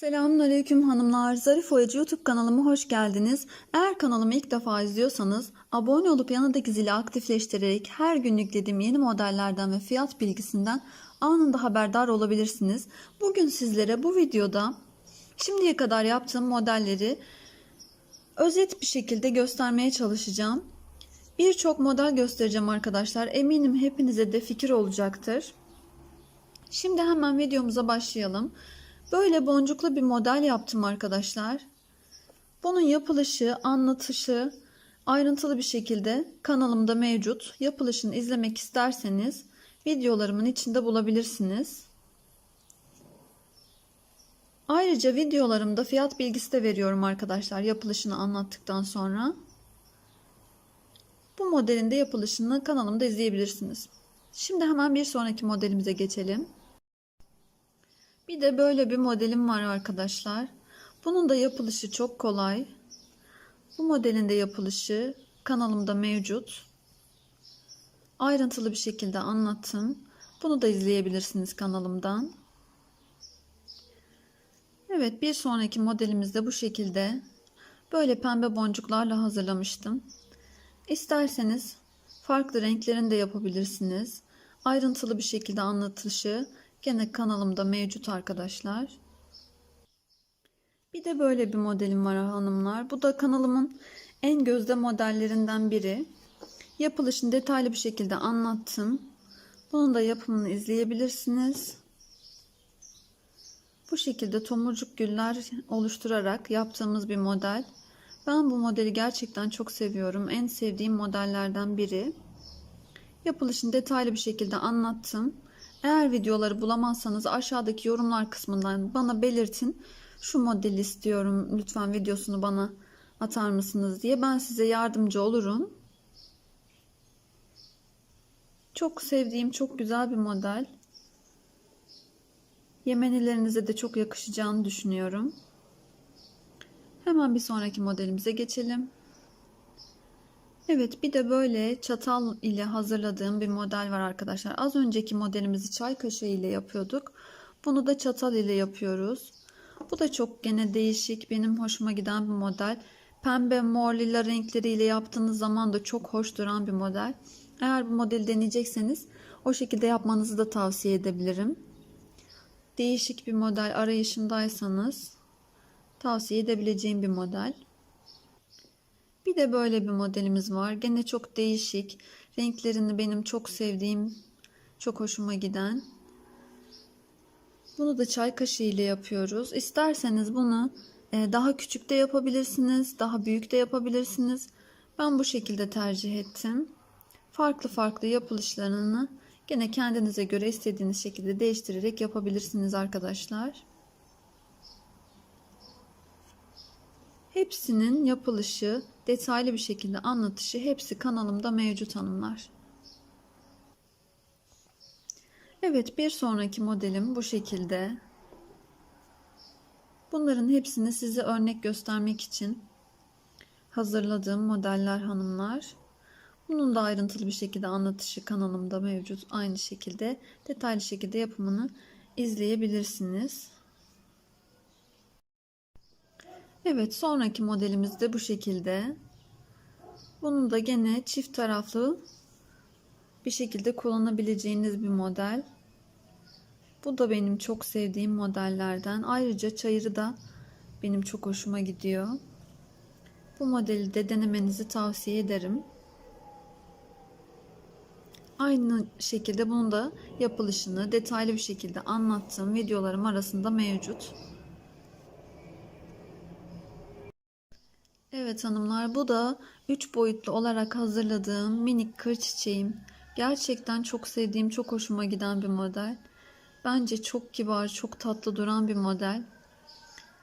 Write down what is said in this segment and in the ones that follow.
Selamünaleyküm hanımlar. Zarif Oyacı YouTube kanalıma hoş geldiniz. Eğer kanalımı ilk defa izliyorsanız abone olup yanındaki zili aktifleştirerek her gün yüklediğim yeni modellerden ve fiyat bilgisinden anında haberdar olabilirsiniz. Bugün sizlere bu videoda şimdiye kadar yaptığım modelleri özet bir şekilde göstermeye çalışacağım. Birçok model göstereceğim arkadaşlar. Eminim hepinize de fikir olacaktır. Şimdi hemen videomuza başlayalım. Böyle boncuklu bir model yaptım arkadaşlar. Bunun yapılışı, anlatışı ayrıntılı bir şekilde kanalımda mevcut. Yapılışını izlemek isterseniz videolarımın içinde bulabilirsiniz. Ayrıca videolarımda fiyat bilgisi de veriyorum arkadaşlar yapılışını anlattıktan sonra. Bu modelin de yapılışını kanalımda izleyebilirsiniz. Şimdi hemen bir sonraki modelimize geçelim. Bir de böyle bir modelim var arkadaşlar. Bunun da yapılışı çok kolay. Bu modelin de yapılışı kanalımda mevcut. Ayrıntılı bir şekilde anlattım. Bunu da izleyebilirsiniz kanalımdan. Evet bir sonraki modelimiz de bu şekilde. Böyle pembe boncuklarla hazırlamıştım. İsterseniz farklı renklerini de yapabilirsiniz. Ayrıntılı bir şekilde anlatışı Gene kanalımda mevcut arkadaşlar. Bir de böyle bir modelim var hanımlar. Bu da kanalımın en gözde modellerinden biri. Yapılışını detaylı bir şekilde anlattım. Bunun da yapımını izleyebilirsiniz. Bu şekilde tomurcuk güller oluşturarak yaptığımız bir model. Ben bu modeli gerçekten çok seviyorum. En sevdiğim modellerden biri. Yapılışını detaylı bir şekilde anlattım. Eğer videoları bulamazsanız aşağıdaki yorumlar kısmından bana belirtin. Şu modeli istiyorum lütfen videosunu bana atar mısınız diye ben size yardımcı olurum. Çok sevdiğim çok güzel bir model. Yemenilerinize de çok yakışacağını düşünüyorum. Hemen bir sonraki modelimize geçelim. Evet bir de böyle çatal ile hazırladığım bir model var arkadaşlar. Az önceki modelimizi çay kaşığı ile yapıyorduk. Bunu da çatal ile yapıyoruz. Bu da çok gene değişik benim hoşuma giden bir model. Pembe mor lila renkleriyle yaptığınız zaman da çok hoş duran bir model. Eğer bu modeli deneyecekseniz o şekilde yapmanızı da tavsiye edebilirim. Değişik bir model arayışındaysanız tavsiye edebileceğim bir model. Bir de böyle bir modelimiz var. Gene çok değişik. Renklerini benim çok sevdiğim, çok hoşuma giden. Bunu da çay kaşığı ile yapıyoruz. İsterseniz bunu e, daha küçük de yapabilirsiniz, daha büyük de yapabilirsiniz. Ben bu şekilde tercih ettim. Farklı farklı yapılışlarını gene kendinize göre istediğiniz şekilde değiştirerek yapabilirsiniz arkadaşlar. Hepsinin yapılışı, detaylı bir şekilde anlatışı hepsi kanalımda mevcut hanımlar. Evet bir sonraki modelim bu şekilde. Bunların hepsini size örnek göstermek için hazırladığım modeller hanımlar. Bunun da ayrıntılı bir şekilde anlatışı kanalımda mevcut. Aynı şekilde detaylı şekilde yapımını izleyebilirsiniz. Evet sonraki modelimiz de bu şekilde. Bunu da gene çift taraflı bir şekilde kullanabileceğiniz bir model. Bu da benim çok sevdiğim modellerden. Ayrıca çayırı da benim çok hoşuma gidiyor. Bu modeli de denemenizi tavsiye ederim. Aynı şekilde bunu da yapılışını detaylı bir şekilde anlattığım videolarım arasında mevcut. Evet hanımlar bu da 3 boyutlu olarak hazırladığım minik kır çiçeğim. Gerçekten çok sevdiğim, çok hoşuma giden bir model. Bence çok kibar, çok tatlı duran bir model.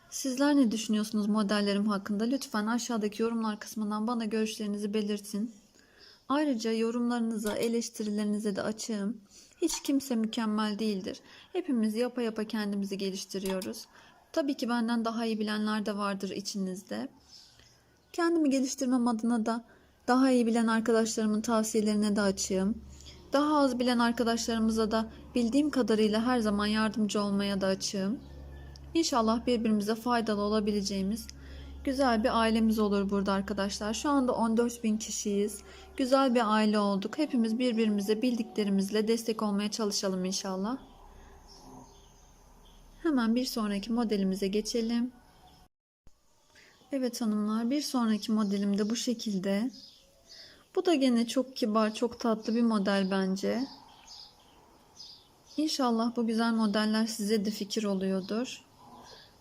Sizler ne düşünüyorsunuz modellerim hakkında? Lütfen aşağıdaki yorumlar kısmından bana görüşlerinizi belirtin. Ayrıca yorumlarınıza, eleştirilerinize de açığım. Hiç kimse mükemmel değildir. Hepimiz yapa yapa kendimizi geliştiriyoruz. Tabii ki benden daha iyi bilenler de vardır içinizde. Kendimi geliştirmem adına da daha iyi bilen arkadaşlarımın tavsiyelerine de açığım. Daha az bilen arkadaşlarımıza da bildiğim kadarıyla her zaman yardımcı olmaya da açığım. İnşallah birbirimize faydalı olabileceğimiz güzel bir ailemiz olur burada arkadaşlar. Şu anda 14 bin kişiyiz. Güzel bir aile olduk. Hepimiz birbirimize bildiklerimizle destek olmaya çalışalım inşallah. Hemen bir sonraki modelimize geçelim. Evet hanımlar bir sonraki modelim de bu şekilde. Bu da gene çok kibar, çok tatlı bir model bence. İnşallah bu güzel modeller size de fikir oluyordur.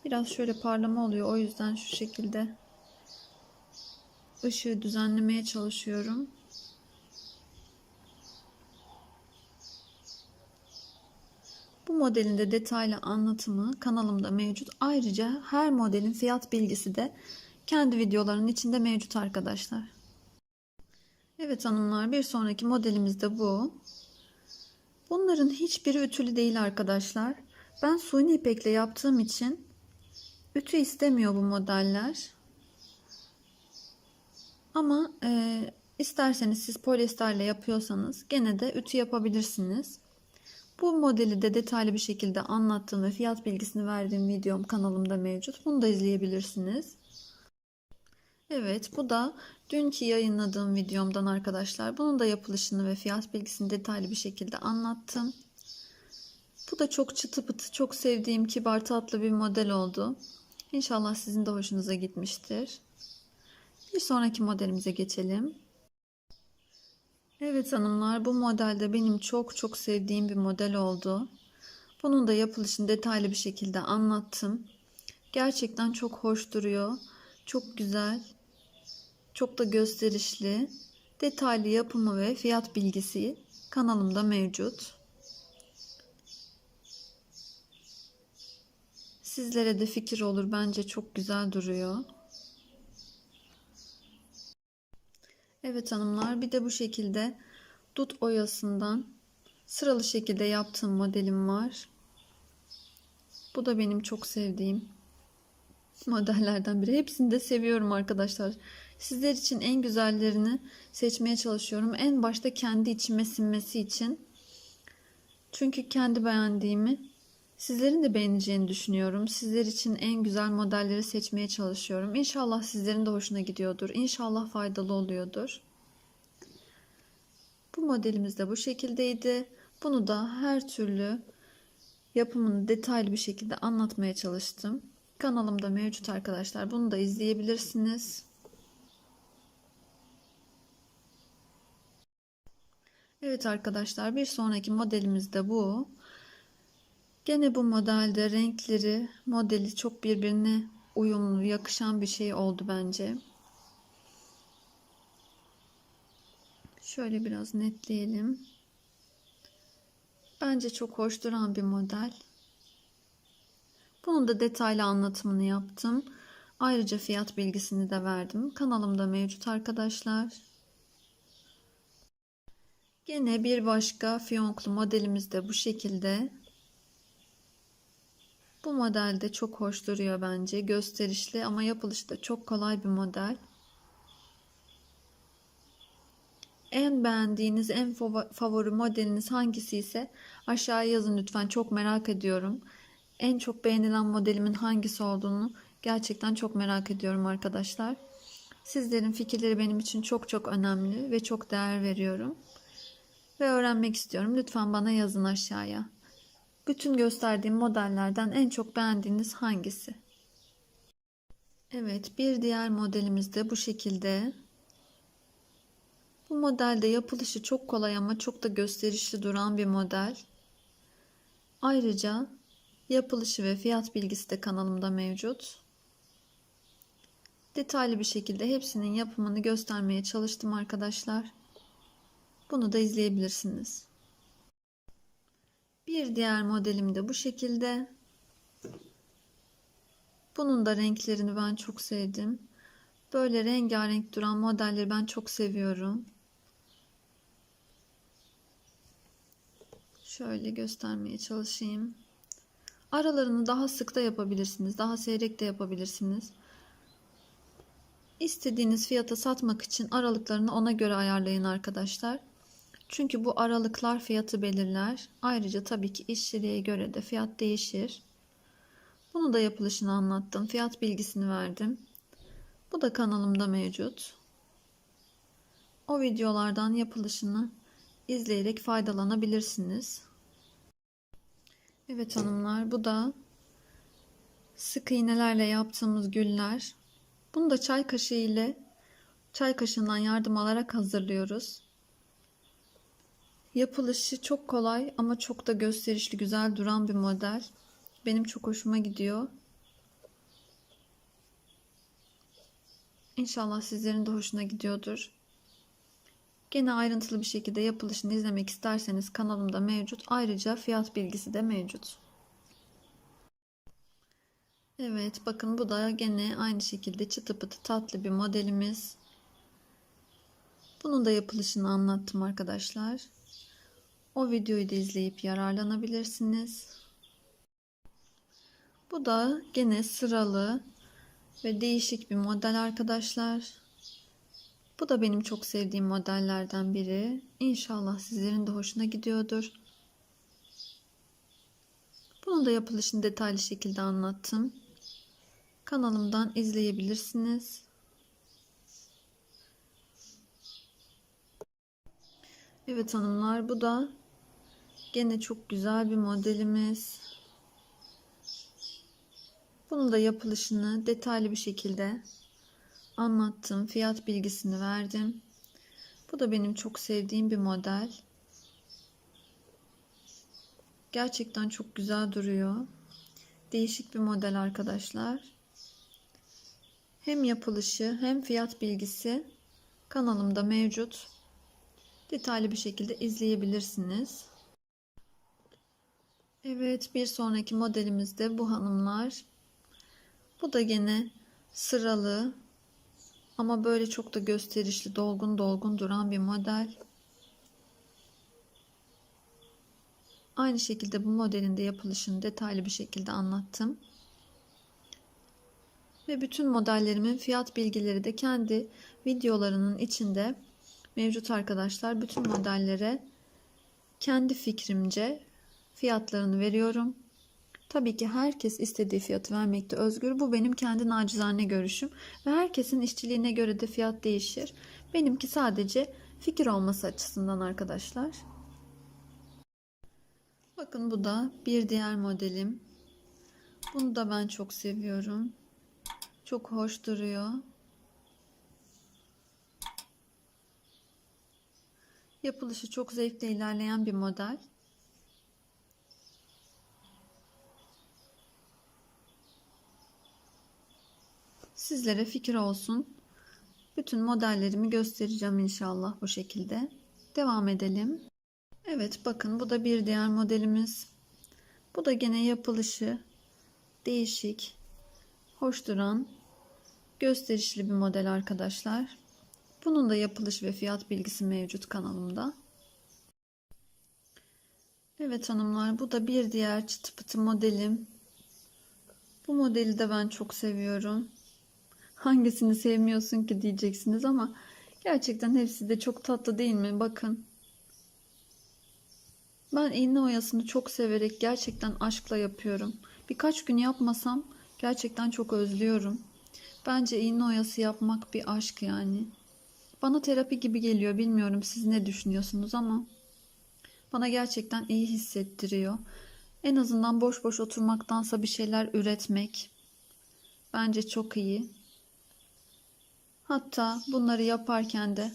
Biraz şöyle parlama oluyor. O yüzden şu şekilde ışığı düzenlemeye çalışıyorum. Bu modelin de detaylı anlatımı kanalımda mevcut. Ayrıca her modelin fiyat bilgisi de kendi videolarının içinde mevcut arkadaşlar. Evet hanımlar bir sonraki modelimiz de bu. Bunların hiçbiri ütülü değil arkadaşlar. Ben suni ipekle yaptığım için ütü istemiyor bu modeller. Ama e, isterseniz siz polyesterle yapıyorsanız gene de ütü yapabilirsiniz. Bu modeli de detaylı bir şekilde anlattığım ve fiyat bilgisini verdiğim videom kanalımda mevcut. Bunu da izleyebilirsiniz. Evet bu da dünkü yayınladığım videomdan arkadaşlar. Bunun da yapılışını ve fiyat bilgisini detaylı bir şekilde anlattım. Bu da çok çıtı pıtı, çok sevdiğim kibar tatlı bir model oldu. İnşallah sizin de hoşunuza gitmiştir. Bir sonraki modelimize geçelim. Evet hanımlar bu modelde benim çok çok sevdiğim bir model oldu. Bunun da yapılışını detaylı bir şekilde anlattım. Gerçekten çok hoş duruyor. Çok güzel. Çok da gösterişli. Detaylı yapımı ve fiyat bilgisi kanalımda mevcut. Sizlere de fikir olur. Bence çok güzel duruyor. Evet hanımlar bir de bu şekilde dut oyasından sıralı şekilde yaptığım modelim var. Bu da benim çok sevdiğim modellerden biri. Hepsini de seviyorum arkadaşlar. Sizler için en güzellerini seçmeye çalışıyorum. En başta kendi içime sinmesi için. Çünkü kendi beğendiğimi sizlerin de beğeneceğini düşünüyorum. Sizler için en güzel modelleri seçmeye çalışıyorum. İnşallah sizlerin de hoşuna gidiyordur. İnşallah faydalı oluyordur. Bu modelimiz de bu şekildeydi. Bunu da her türlü yapımını detaylı bir şekilde anlatmaya çalıştım. Kanalımda mevcut arkadaşlar. Bunu da izleyebilirsiniz. Evet arkadaşlar bir sonraki modelimiz de bu. Gene bu modelde renkleri, modeli çok birbirine uyumlu, yakışan bir şey oldu bence. Şöyle biraz netleyelim. Bence çok hoş duran bir model. Bunun da detaylı anlatımını yaptım. Ayrıca fiyat bilgisini de verdim. Kanalımda mevcut arkadaşlar. Gene bir başka fiyonklu modelimiz de bu şekilde. Bu model de çok hoş duruyor bence. Gösterişli ama yapılışı da çok kolay bir model. En beğendiğiniz, en favori modeliniz hangisi ise aşağıya yazın lütfen. Çok merak ediyorum. En çok beğenilen modelimin hangisi olduğunu gerçekten çok merak ediyorum arkadaşlar. Sizlerin fikirleri benim için çok çok önemli ve çok değer veriyorum. Ve öğrenmek istiyorum. Lütfen bana yazın aşağıya. Bütün gösterdiğim modellerden en çok beğendiğiniz hangisi? Evet, bir diğer modelimiz de bu şekilde. Bu modelde yapılışı çok kolay ama çok da gösterişli duran bir model. Ayrıca yapılışı ve fiyat bilgisi de kanalımda mevcut. Detaylı bir şekilde hepsinin yapımını göstermeye çalıştım arkadaşlar. Bunu da izleyebilirsiniz. Bir diğer modelim de bu şekilde. Bunun da renklerini ben çok sevdim. Böyle rengarenk duran modelleri ben çok seviyorum. Şöyle göstermeye çalışayım. Aralarını daha sık da yapabilirsiniz. Daha seyrek de yapabilirsiniz. İstediğiniz fiyata satmak için aralıklarını ona göre ayarlayın arkadaşlar. Çünkü bu aralıklar fiyatı belirler. Ayrıca tabii ki işçiliğe göre de fiyat değişir. Bunu da yapılışını anlattım. Fiyat bilgisini verdim. Bu da kanalımda mevcut. O videolardan yapılışını izleyerek faydalanabilirsiniz. Evet hanımlar bu da sık iğnelerle yaptığımız güller. Bunu da çay kaşığı ile çay kaşığından yardım alarak hazırlıyoruz. Yapılışı çok kolay ama çok da gösterişli güzel duran bir model. Benim çok hoşuma gidiyor. İnşallah sizlerin de hoşuna gidiyordur. Gene ayrıntılı bir şekilde yapılışını izlemek isterseniz kanalımda mevcut. Ayrıca fiyat bilgisi de mevcut. Evet bakın bu da gene aynı şekilde çıtı pıtı tatlı bir modelimiz. Bunun da yapılışını anlattım arkadaşlar. O videoyu da izleyip yararlanabilirsiniz. Bu da gene sıralı ve değişik bir model arkadaşlar. Bu da benim çok sevdiğim modellerden biri. İnşallah sizlerin de hoşuna gidiyordur. Bunun da yapılışını detaylı şekilde anlattım. Kanalımdan izleyebilirsiniz. Evet hanımlar bu da gene çok güzel bir modelimiz. Bunun da yapılışını detaylı bir şekilde anlattım. Fiyat bilgisini verdim. Bu da benim çok sevdiğim bir model. Gerçekten çok güzel duruyor. Değişik bir model arkadaşlar. Hem yapılışı hem fiyat bilgisi kanalımda mevcut. Detaylı bir şekilde izleyebilirsiniz. Evet bir sonraki modelimiz de bu hanımlar. Bu da gene sıralı ama böyle çok da gösterişli dolgun dolgun duran bir model. Aynı şekilde bu modelin de yapılışını detaylı bir şekilde anlattım. Ve bütün modellerimin fiyat bilgileri de kendi videolarının içinde mevcut arkadaşlar. Bütün modellere kendi fikrimce fiyatlarını veriyorum. Tabii ki herkes istediği fiyatı vermekte özgür. Bu benim kendi nacizane görüşüm. Ve herkesin işçiliğine göre de fiyat değişir. Benimki sadece fikir olması açısından arkadaşlar. Bakın bu da bir diğer modelim. Bunu da ben çok seviyorum. Çok hoş duruyor. Yapılışı çok zevkle ilerleyen bir model. Sizlere fikir olsun. Bütün modellerimi göstereceğim inşallah bu şekilde. Devam edelim. Evet bakın bu da bir diğer modelimiz. Bu da gene yapılışı değişik, hoş duran, gösterişli bir model arkadaşlar. Bunun da yapılış ve fiyat bilgisi mevcut kanalımda. Evet hanımlar bu da bir diğer çıtı pıtı modelim. Bu modeli de ben çok seviyorum. Hangisini sevmiyorsun ki diyeceksiniz ama gerçekten hepsi de çok tatlı değil mi? Bakın. Ben iğne oyasını çok severek gerçekten aşkla yapıyorum. Birkaç gün yapmasam gerçekten çok özlüyorum. Bence iğne oyası yapmak bir aşk yani. Bana terapi gibi geliyor. Bilmiyorum siz ne düşünüyorsunuz ama bana gerçekten iyi hissettiriyor. En azından boş boş oturmaktansa bir şeyler üretmek bence çok iyi. Hatta bunları yaparken de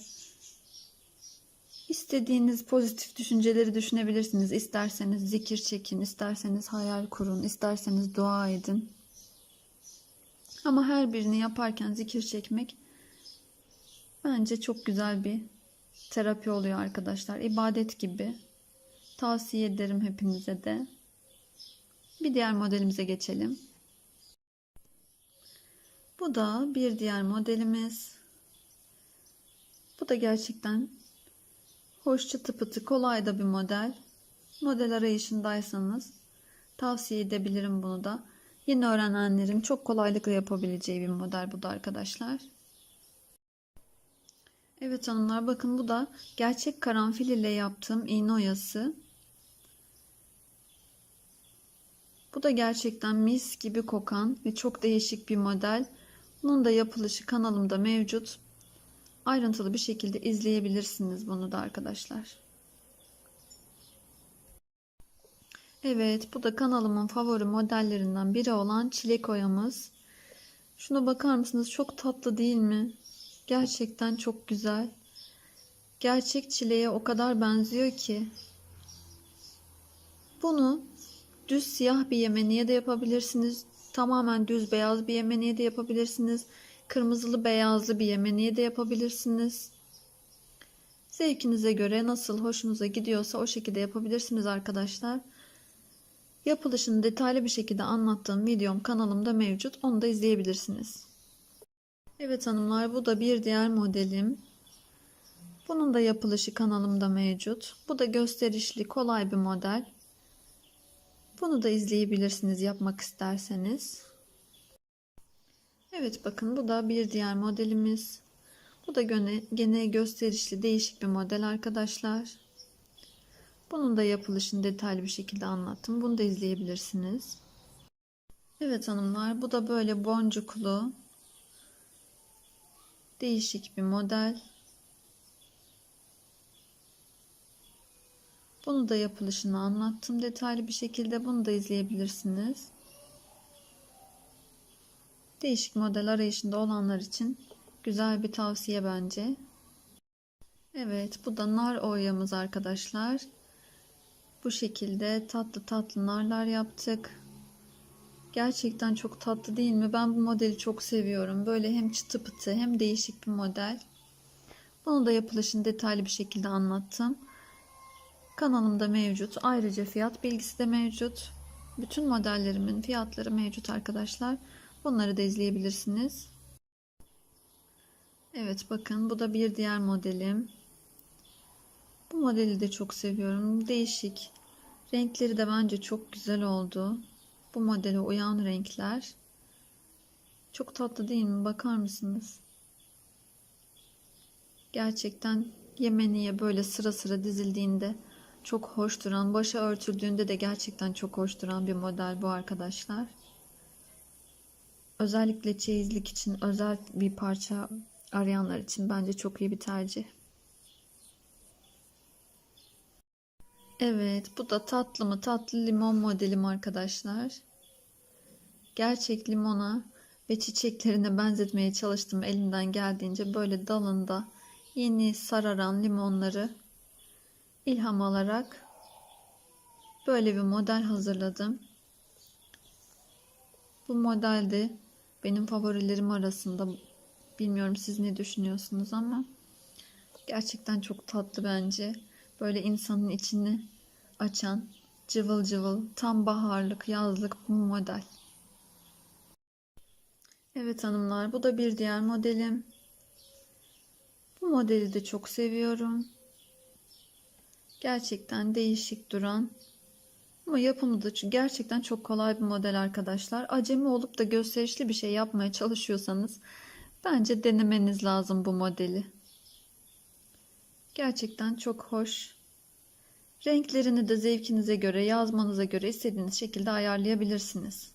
istediğiniz pozitif düşünceleri düşünebilirsiniz. İsterseniz zikir çekin, isterseniz hayal kurun, isterseniz dua edin. Ama her birini yaparken zikir çekmek bence çok güzel bir terapi oluyor arkadaşlar. İbadet gibi. Tavsiye ederim hepinize de. Bir diğer modelimize geçelim. Bu da bir diğer modelimiz. Bu da gerçekten hoş çıtı pıtı kolay da bir model. Model arayışındaysanız tavsiye edebilirim bunu da. Yeni öğrenenlerin çok kolaylıkla yapabileceği bir model bu da arkadaşlar. Evet hanımlar bakın bu da gerçek karanfil ile yaptığım iğne oyası. Bu da gerçekten mis gibi kokan ve çok değişik bir model. Bunun da yapılışı kanalımda mevcut. Ayrıntılı bir şekilde izleyebilirsiniz bunu da arkadaşlar. Evet bu da kanalımın favori modellerinden biri olan çilek oyamız. Şuna bakar mısınız? Çok tatlı değil mi? Gerçekten çok güzel. Gerçek çileğe o kadar benziyor ki. Bunu düz siyah bir yemeniye de yapabilirsiniz. Tamamen düz beyaz bir yemeniye de yapabilirsiniz. Kırmızılı beyazlı bir yemeniye de yapabilirsiniz. Zevkinize göre nasıl hoşunuza gidiyorsa o şekilde yapabilirsiniz arkadaşlar. Yapılışını detaylı bir şekilde anlattığım videom kanalımda mevcut. Onu da izleyebilirsiniz. Evet hanımlar bu da bir diğer modelim. Bunun da yapılışı kanalımda mevcut. Bu da gösterişli kolay bir model. Bunu da izleyebilirsiniz yapmak isterseniz. Evet bakın bu da bir diğer modelimiz. Bu da gene, gene gösterişli değişik bir model arkadaşlar. Bunun da yapılışını detaylı bir şekilde anlattım. Bunu da izleyebilirsiniz. Evet hanımlar bu da böyle boncuklu değişik bir model. Bunu da yapılışını anlattım detaylı bir şekilde. Bunu da izleyebilirsiniz. Değişik model arayışında olanlar için güzel bir tavsiye bence. Evet bu da nar oyamız arkadaşlar. Bu şekilde tatlı tatlı narlar yaptık. Gerçekten çok tatlı değil mi? Ben bu modeli çok seviyorum. Böyle hem çıtı pıtı hem değişik bir model. Bunu da yapılışını detaylı bir şekilde anlattım. Kanalımda mevcut. Ayrıca fiyat bilgisi de mevcut. Bütün modellerimin fiyatları mevcut arkadaşlar. Bunları da izleyebilirsiniz. Evet bakın bu da bir diğer modelim. Bu modeli de çok seviyorum. Değişik. Renkleri de bence çok güzel oldu. Bu modele uyan renkler. Çok tatlı değil mi? Bakar mısınız? Gerçekten Yemeniye böyle sıra sıra dizildiğinde çok hoş duran, başa örtüldüğünde de gerçekten çok hoş duran bir model bu arkadaşlar. Özellikle çeyizlik için özel bir parça arayanlar için bence çok iyi bir tercih. Evet, bu da tatlı mı tatlı limon modelim arkadaşlar. Gerçek limona ve çiçeklerine benzetmeye çalıştım elimden geldiğince böyle dalında yeni sararan limonları ilham alarak böyle bir model hazırladım. Bu modelde benim favorilerim arasında. Bilmiyorum siz ne düşünüyorsunuz ama gerçekten çok tatlı bence. Böyle insanın içini açan cıvıl cıvıl tam baharlık yazlık bu model. Evet hanımlar bu da bir diğer modelim. Bu modeli de çok seviyorum. Gerçekten değişik duran ama yapımı da gerçekten çok kolay bir model arkadaşlar. Acemi olup da gösterişli bir şey yapmaya çalışıyorsanız bence denemeniz lazım bu modeli. Gerçekten çok hoş. Renklerini de zevkinize göre, yazmanıza göre istediğiniz şekilde ayarlayabilirsiniz.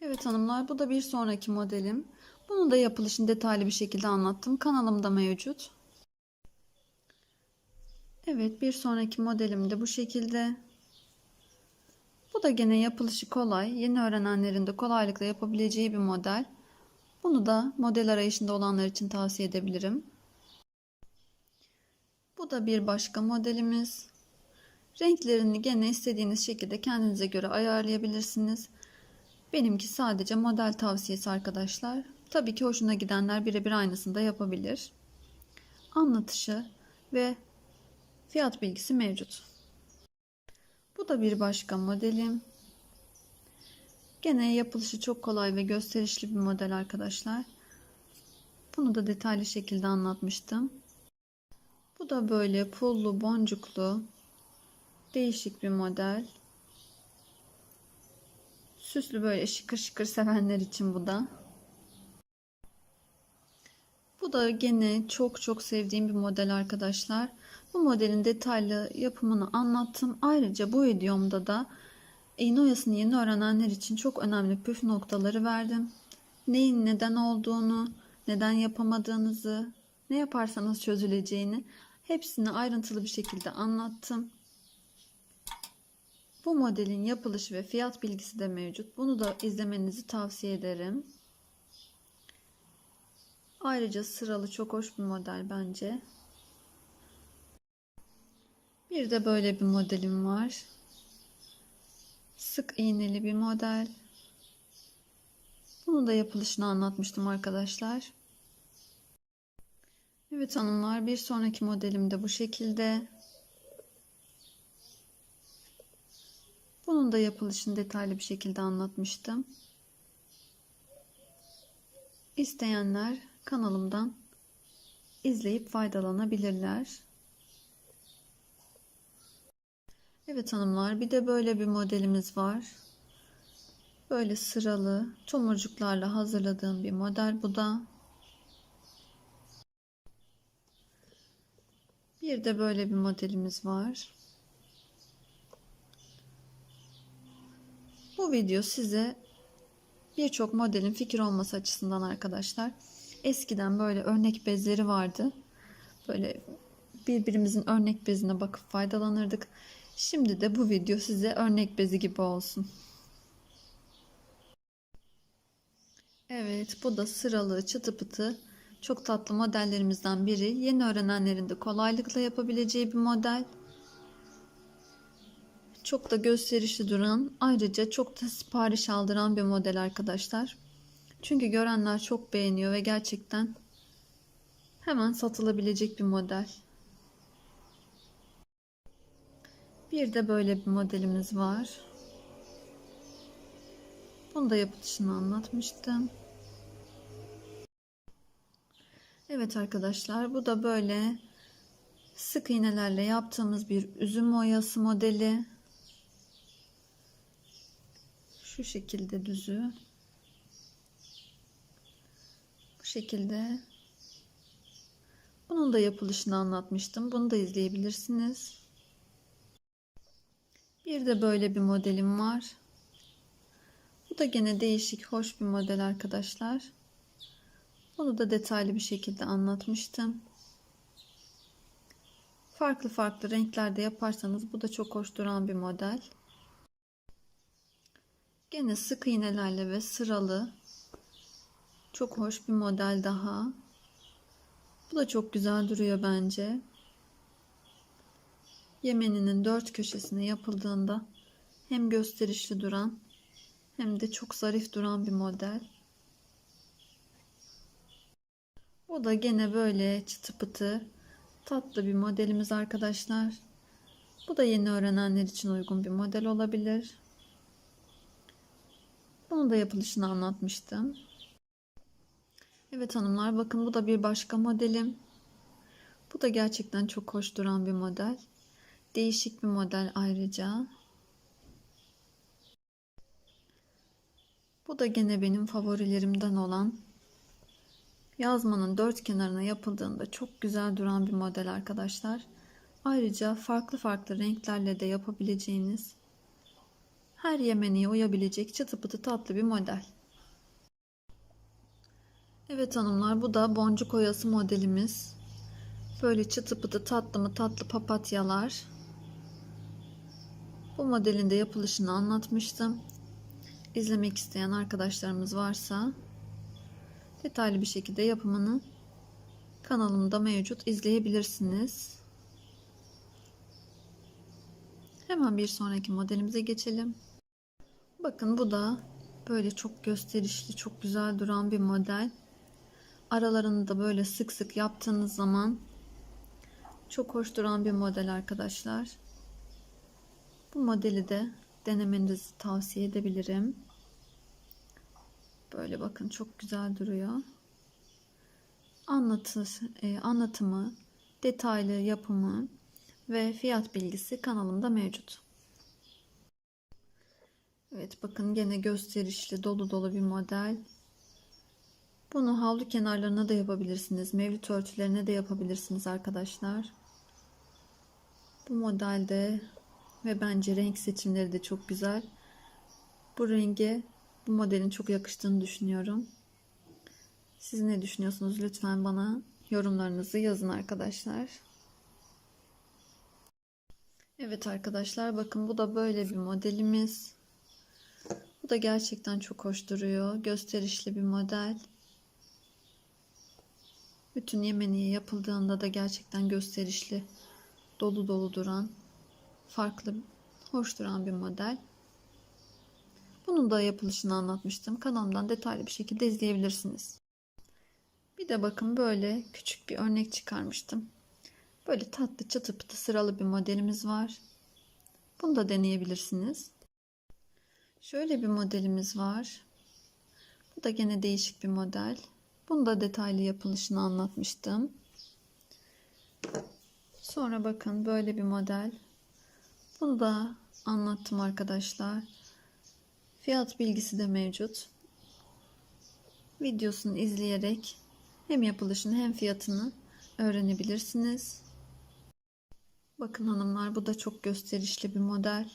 Evet hanımlar bu da bir sonraki modelim. Bunun da yapılışını detaylı bir şekilde anlattım. Kanalımda mevcut. Evet bir sonraki modelim de bu şekilde. Bu da gene yapılışı kolay. Yeni öğrenenlerin de kolaylıkla yapabileceği bir model. Bunu da model arayışında olanlar için tavsiye edebilirim. Bu da bir başka modelimiz. Renklerini gene istediğiniz şekilde kendinize göre ayarlayabilirsiniz. Benimki sadece model tavsiyesi arkadaşlar. Tabii ki hoşuna gidenler birebir aynısını da yapabilir. Anlatışı ve fiyat bilgisi mevcut. Bu da bir başka modelim. Gene yapılışı çok kolay ve gösterişli bir model arkadaşlar. Bunu da detaylı şekilde anlatmıştım. Bu da böyle pullu boncuklu değişik bir model. Süslü böyle şıkır şıkır sevenler için bu da. Bu da gene çok çok sevdiğim bir model arkadaşlar. Bu modelin detaylı yapımını anlattım. Ayrıca bu videomda da iğne yeni öğrenenler için çok önemli püf noktaları verdim. Neyin neden olduğunu, neden yapamadığınızı, ne yaparsanız çözüleceğini hepsini ayrıntılı bir şekilde anlattım. Bu modelin yapılışı ve fiyat bilgisi de mevcut. Bunu da izlemenizi tavsiye ederim. Ayrıca sıralı çok hoş bir model bence. Bir de böyle bir modelim var. Sık iğneli bir model. Bunu da yapılışını anlatmıştım arkadaşlar. Evet hanımlar bir sonraki modelim de bu şekilde. Bunun da yapılışını detaylı bir şekilde anlatmıştım. İsteyenler kanalımdan izleyip faydalanabilirler. Evet hanımlar bir de böyle bir modelimiz var. Böyle sıralı tomurcuklarla hazırladığım bir model bu da. Bir de böyle bir modelimiz var. Bu video size birçok modelin fikir olması açısından arkadaşlar. Eskiden böyle örnek bezleri vardı. Böyle birbirimizin örnek bezine bakıp faydalanırdık. Şimdi de bu video size örnek bezi gibi olsun. Evet bu da sıralı çıtı pıtı çok tatlı modellerimizden biri. Yeni öğrenenlerin de kolaylıkla yapabileceği bir model. Çok da gösterişli duran, ayrıca çok da sipariş aldıran bir model arkadaşlar. Çünkü görenler çok beğeniyor ve gerçekten hemen satılabilecek bir model. Bir de böyle bir modelimiz var. Bunu da yapılışını anlatmıştım. Evet arkadaşlar bu da böyle sık iğnelerle yaptığımız bir üzüm oyası modeli. Şu şekilde düzü. Bu şekilde. Bunun da yapılışını anlatmıştım. Bunu da izleyebilirsiniz. Bir de böyle bir modelim var. Bu da gene değişik, hoş bir model arkadaşlar. Bunu da detaylı bir şekilde anlatmıştım. Farklı farklı renklerde yaparsanız bu da çok hoş duran bir model. Gene sık iğnelerle ve sıralı çok hoş bir model daha. Bu da çok güzel duruyor bence. Yemeninin dört köşesine yapıldığında hem gösterişli duran hem de çok zarif duran bir model. Bu da gene böyle çıtı pıtı tatlı bir modelimiz arkadaşlar. Bu da yeni öğrenenler için uygun bir model olabilir. Bunu da yapılışını anlatmıştım. Evet hanımlar bakın bu da bir başka modelim. Bu da gerçekten çok hoş duran bir model. Değişik bir model ayrıca. Bu da gene benim favorilerimden olan yazmanın dört kenarına yapıldığında çok güzel duran bir model arkadaşlar. Ayrıca farklı farklı renklerle de yapabileceğiniz her yemeniye uyabilecek çıtı pıtı tatlı bir model. Evet hanımlar bu da boncuk oyası modelimiz. Böyle çıtı pıtı tatlı mı tatlı papatyalar. Bu modelin de yapılışını anlatmıştım. İzlemek isteyen arkadaşlarımız varsa detaylı bir şekilde yapımını kanalımda mevcut izleyebilirsiniz. Hemen bir sonraki modelimize geçelim. Bakın bu da böyle çok gösterişli, çok güzel duran bir model. Aralarını da böyle sık sık yaptığınız zaman çok hoş duran bir model arkadaşlar. Bu modeli de denemenizi tavsiye edebilirim. Böyle bakın çok güzel duruyor. Anlatı, e, anlatımı, detaylı yapımı ve fiyat bilgisi kanalımda mevcut. Evet bakın gene gösterişli dolu dolu bir model. Bunu havlu kenarlarına da yapabilirsiniz. Mevlüt örtülerine de yapabilirsiniz arkadaşlar. Bu modelde ve bence renk seçimleri de çok güzel. Bu renge bu modelin çok yakıştığını düşünüyorum. Siz ne düşünüyorsunuz? Lütfen bana yorumlarınızı yazın arkadaşlar. Evet arkadaşlar bakın bu da böyle bir modelimiz. Bu da gerçekten çok hoş duruyor. Gösterişli bir model. Bütün Yemeniye yapıldığında da gerçekten gösterişli, dolu dolu duran, farklı, hoş duran bir model. Bunun da yapılışını anlatmıştım. Kanalımdan detaylı bir şekilde izleyebilirsiniz. Bir de bakın böyle küçük bir örnek çıkarmıştım. Böyle tatlı çıtı pıtı sıralı bir modelimiz var. Bunu da deneyebilirsiniz. Şöyle bir modelimiz var. Bu da gene değişik bir model. Bunu da detaylı yapılışını anlatmıştım. Sonra bakın böyle bir model. Bunu da anlattım arkadaşlar. Fiyat bilgisi de mevcut. Videosunu izleyerek hem yapılışını hem fiyatını öğrenebilirsiniz. Bakın hanımlar bu da çok gösterişli bir model.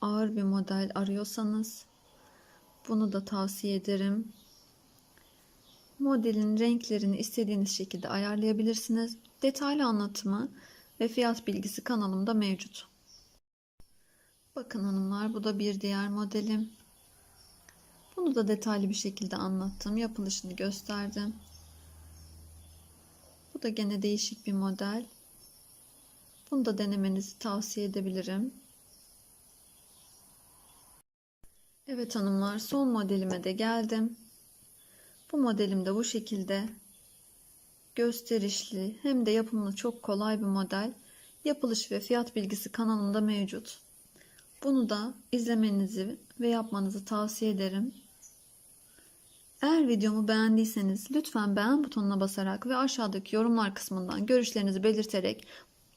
Ağır bir model arıyorsanız bunu da tavsiye ederim. Modelin renklerini istediğiniz şekilde ayarlayabilirsiniz. Detaylı anlatımı ve fiyat bilgisi kanalımda mevcut. Bakın hanımlar bu da bir diğer modelim. Bunu da detaylı bir şekilde anlattım. Yapılışını gösterdim. Bu da gene değişik bir model. Bunu da denemenizi tavsiye edebilirim. Evet hanımlar son modelime de geldim. Bu modelim de bu şekilde gösterişli hem de yapımı çok kolay bir model. Yapılış ve fiyat bilgisi kanalımda mevcut. Bunu da izlemenizi ve yapmanızı tavsiye ederim. Eğer videomu beğendiyseniz lütfen beğen butonuna basarak ve aşağıdaki yorumlar kısmından görüşlerinizi belirterek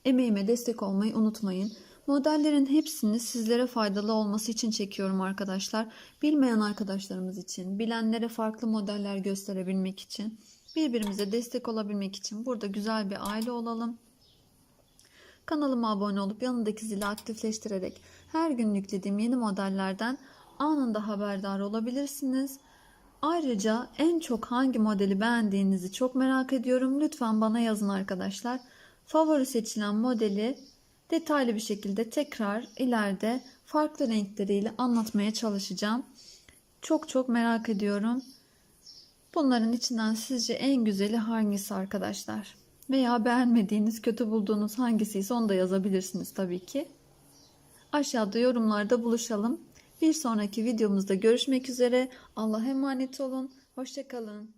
emeğime destek olmayı unutmayın. Modellerin hepsini sizlere faydalı olması için çekiyorum arkadaşlar. Bilmeyen arkadaşlarımız için, bilenlere farklı modeller gösterebilmek için, birbirimize destek olabilmek için burada güzel bir aile olalım. Kanalıma abone olup yanındaki zili aktifleştirerek her gün yüklediğim yeni modellerden anında haberdar olabilirsiniz. Ayrıca en çok hangi modeli beğendiğinizi çok merak ediyorum. Lütfen bana yazın arkadaşlar. Favori seçilen modeli detaylı bir şekilde tekrar ileride farklı renkleriyle anlatmaya çalışacağım. Çok çok merak ediyorum. Bunların içinden sizce en güzeli hangisi arkadaşlar? Veya beğenmediğiniz, kötü bulduğunuz hangisiyse onu da yazabilirsiniz tabii ki. Aşağıda yorumlarda buluşalım. Bir sonraki videomuzda görüşmek üzere. Allah'a emanet olun. Hoşçakalın.